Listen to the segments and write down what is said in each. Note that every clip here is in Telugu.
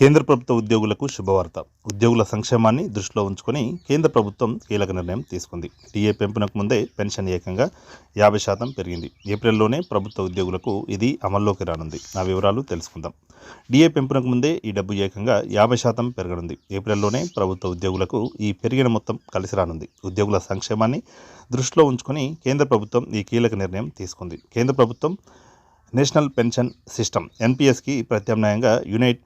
కేంద్ర ప్రభుత్వ ఉద్యోగులకు శుభవార్త. ఉద్యోగుల సంక్షేమాన్ని దృష్టిలో ఉంచుకొని కేంద్ర ప్రభుత్వం కీలక నిర్ణయం తీసుకుంది. టీఏ పెంపునకు ముందే పెన్షన్ ఏకంగా యాభై శాతం పెరిగింది. ఏప్రిల్లోనే ప్రభుత్వ ఉద్యోగులకు ఇది అమల్లోకి రానుంది. ఆ వివరాలు తెలుసుకుందాం. డిఏ పెంపునకు ముందే ఈ డబ్బు ఏకంగా యాభై శాతం పెరగనుంది. ఏప్రిల్లోనే ప్రభుత్వ ఉద్యోగులకు ఈ పెరిగిన మొత్తం కలిసి రానుంది. ఉద్యోగుల సంక్షేమాన్ని దృష్టిలో ఉంచుకొని కేంద్ర ప్రభుత్వం ఈ కీలక నిర్ణయం తీసుకుంది. కేంద్ర ప్రభుత్వం నేషనల్ పెన్షన్ సిస్టమ్ ఎన్పిఎస్కి ప్రత్యామ్నాయంగా యునైట్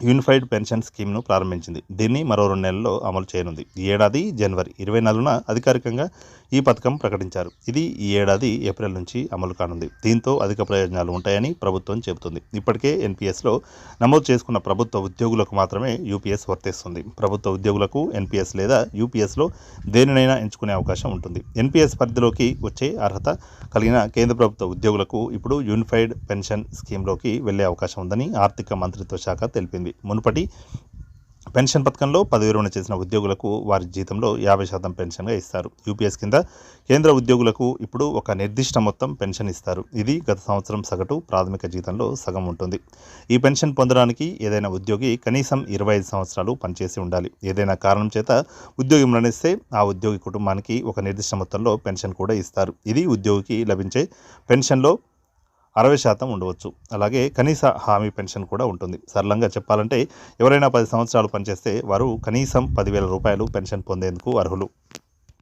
యూనిఫైడ్ పెన్షన్ స్కీమ్ను ప్రారంభించింది. దీన్ని మరో రెండు నెలల్లో అమలు చేయనుంది. ఈ ఏడాది జనవరి ఇరవై నాలుగున అధికారికంగా ఈ పథకం ప్రకటించారు. ఇది ఈ ఏడాది ఏప్రిల్ నుంచి అమలు కానుంది. దీంతో అధిక ప్రయోజనాలు ఉంటాయని ప్రభుత్వం చెబుతుంది. ఇప్పటికే ఎన్పిఎస్లో నమోదు చేసుకున్న ప్రభుత్వ ఉద్యోగులకు మాత్రమే యూపీఎస్ వర్తిస్తుంది. ప్రభుత్వ ఉద్యోగులకు ఎన్పిఎస్ లేదా యూపీఎస్లో దేనినైనా ఎంచుకునే అవకాశం ఉంటుంది. ఎన్పిఎస్ పరిధిలోకి వచ్చే అర్హత కలిగిన కేంద్ర ప్రభుత్వ ఉద్యోగులకు ఇప్పుడు యూనిఫైడ్ పెన్షన్ స్కీమ్లోకి వెళ్ళే అవకాశం ఉందని ఆర్థిక మంత్రిత్వ శాఖ తెలిపింది. మునుపటి పెన్షన్ పథకంలో పదవి విరమణ చేసిన ఉద్యోగులకు వారి జీతంలో యాభై శాతం పెన్షన్గా ఇస్తారు. యూపీఎస్ కింద కేంద్ర ఉద్యోగులకు ఇప్పుడు ఒక నిర్దిష్ట మొత్తం పెన్షన్ ఇస్తారు. ఇది గత సంవత్సరం సగటు ప్రాథమిక జీతంలో సగం ఉంటుంది. ఈ పెన్షన్ పొందడానికి ఏదైనా ఉద్యోగి కనీసం ఇరవై ఐదు సంవత్సరాలు పనిచేసి ఉండాలి. ఏదైనా కారణం చేత ఉద్యోగి మరణిస్తే ఆ ఉద్యోగి కుటుంబానికి ఒక నిర్దిష్ట మొత్తంలో పెన్షన్ కూడా ఇస్తారు. ఇది ఉద్యోగికి లభించే పెన్షన్లో అరవై శాతం ఉండవచ్చు. అలాగే కనీస హామీ పెన్షన్ కూడా ఉంటుంది. సరళంగా చెప్పాలంటే ఎవరైనా పది సంవత్సరాలు పనిచేస్తే వారు కనీసం పదివేల రూపాయలు పెన్షన్ పొందేందుకు అర్హులు.